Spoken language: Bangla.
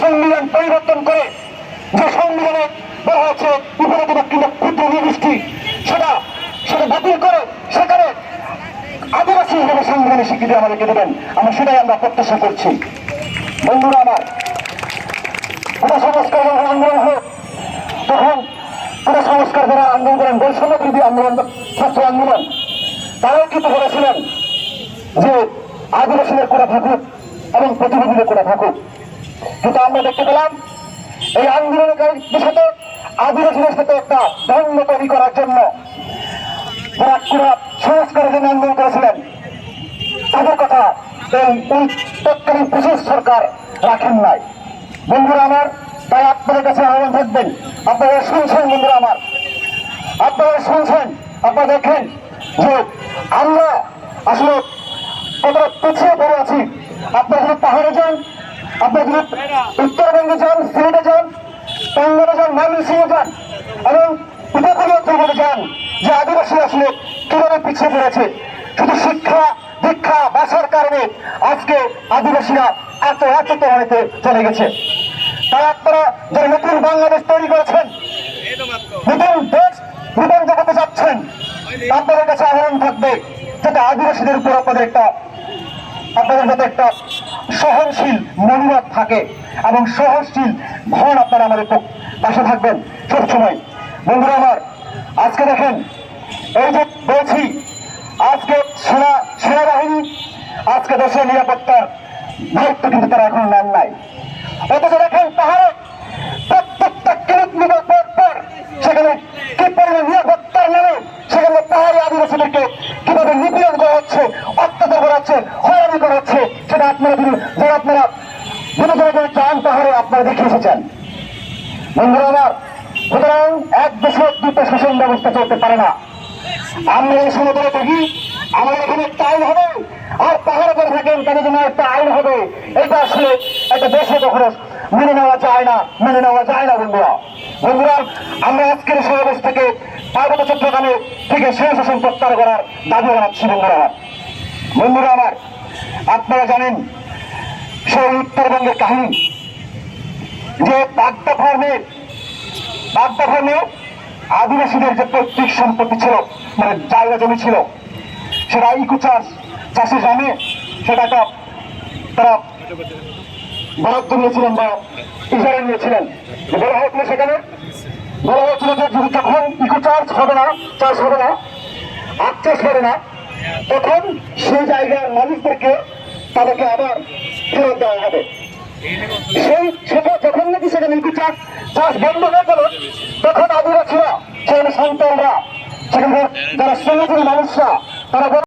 সংবিধান পরিবর্তন করে যে সংবিধানে বলা হয়েছে উপজাতি বা কিংবা ক্ষুদ্র নির্দিষ্টি সেটা সেটা বাতিল করে সেখানে আদিবাসী হিসেবে সংবিধানের স্বীকৃতি আমাদেরকে দেবেন। আমরা সেটাই আমরা প্রত্যাশা করছি। বন্ধুরা আমার কোন সংস্কার আন্দোলন হোক, তখন সংস্কার যারা আন্দোলন করেন বৈষম্য বিরোধী আন্দোলন, ছাত্র আন্দোলন, তারাও কিন্তু বলেছিলেন যে আদিবাসীদের করে থাকুক এবং প্রতিনিধিদের করে থাকুক। কিন্তু আমরা দেখতে পেলাম, এই আন্দোলনকারীদের সাথে আদিবাসীদের সাথে একটা দ্বন্দ্ব তৈরি করার জন্য সংস্কারের জন্য আন্দোলন করেছিলেন, তাদের কথা তৎকালীন ব্রিটিশ সরকার রাখেন নাই। বন্ধুরা আমার, তাই আপনাদের কাছে আহ্বান থাকবেন, আপনারা শুনছেন বন্ধুরা আমার, আপনারা শুনছেন, আপনারা দেখেন যে আমরা আসলে কতটা পিছিয়ে পড়ে আছি। আপনারা পাহাড়ে যান আপনারা যদি উত্তরবঙ্গে যান, সিলেটে যান টাঙ্গালে যান, ময়মনসিংহে যান এবং উপকূলীয় অঞ্চলে যান, যে আদিবাসী আসলে কীভাবে পিছিয়ে পড়েছে, শুধু শিক্ষা, দীক্ষা, বাসার কারণে আজকে আদিবাসীরা এত এত তলানিতে চলে গেছে। তাই আপনারা যারা নতুন বাংলাদেশ তৈরি করেছেন, নতুন দেশ নতুন জগতে যাচ্ছেন, আপনাদের কাছে আহ্বান থাকবে, যাতে আদিবাসীদের উপর আপনাদের একটা, আপনাদের যাতে একটা সহনশীল মনোভাব থাকে এবং সহনশীল ভন আপনারা আমাদের পাশে থাকবেন সবসময়। বন্ধুরা আমার, আজকে দেখেন, এই যে বলছি, আজকে সেনা, সেনাবাহিনী, আজকে দেশের নিরাপত্তার দায়িত্ব কিন্তু তারা এখন নেন নাই। অথচ দেখেন পাহাড়ে প্রত্যেকটা কিলোমিটার পর পর সেখানে কি পরিমাণ নিরাপত্তার নামে সেখানে পাহাড়ি আদিবাসীদেরকে কীভাবে নিপীড়ন করা হচ্ছে, অত্যাচার করা হচ্ছে আপনারা যারা আপনারা বিনোদনের জন্য চান পাহাড়ে আপনারা দেখে এসেছেন। বন্ধুরা আমার, সুতরাং এক দেশে দুটো শাসন ব্যবস্থা চলতে পারে না। আমরা এই সমুদ্রে থাকি, আমাদের এখানে একটা আইন হবে, আর পাহাড়ে করে থাকেন, তাদের জন্য একটা আইন হবে। এটা আসলে একটা দেশে কখনো মেনে নেওয়া যায় না, মেনে নেওয়া যায় না, বন্ধুরা। বন্ধুরা, আমরা আজকের সমাবেশ থেকে পার্বত্য চট্টগ্রামে থেকে সেই শাসন প্রত্যাহার করার দাবি জানাচ্ছি, বন্ধুরা বন্ধুরা আমার আপনারা জানেন সেই উত্তরবঙ্গের কাহিনী যে বাগদা ফার্মে বাগদা ফার্মে আদিবাসীদের যে পৈতৃক সম্পত্তি ছিল মানে জায়গা জমি ছিল, সেটা ইকো চাষ, চাষের জমি সেটা একটা তারা বরাদ্দ নিয়েছিলেন বা ইজারা নিয়েছিলেন। বলা হয়েছিল সেখানে, বলা হয়েছিল যে যদি যখন ইকো চাষ হবে না, চাষ হবে না আখ চাষ হবে না তখন সেই জায়গার মানুষদেরকে তাদেরকে আবার ফেরত দেওয়া হবে। সেই সেটা যখন নাকি সেখানে ইকো চাষ চাষ বন্ধ হয়ে গেল, তখন আদিবাসীরা সেখানে সন্তানরা সেখানে যারা শ্রমিক মানুষরা, তারা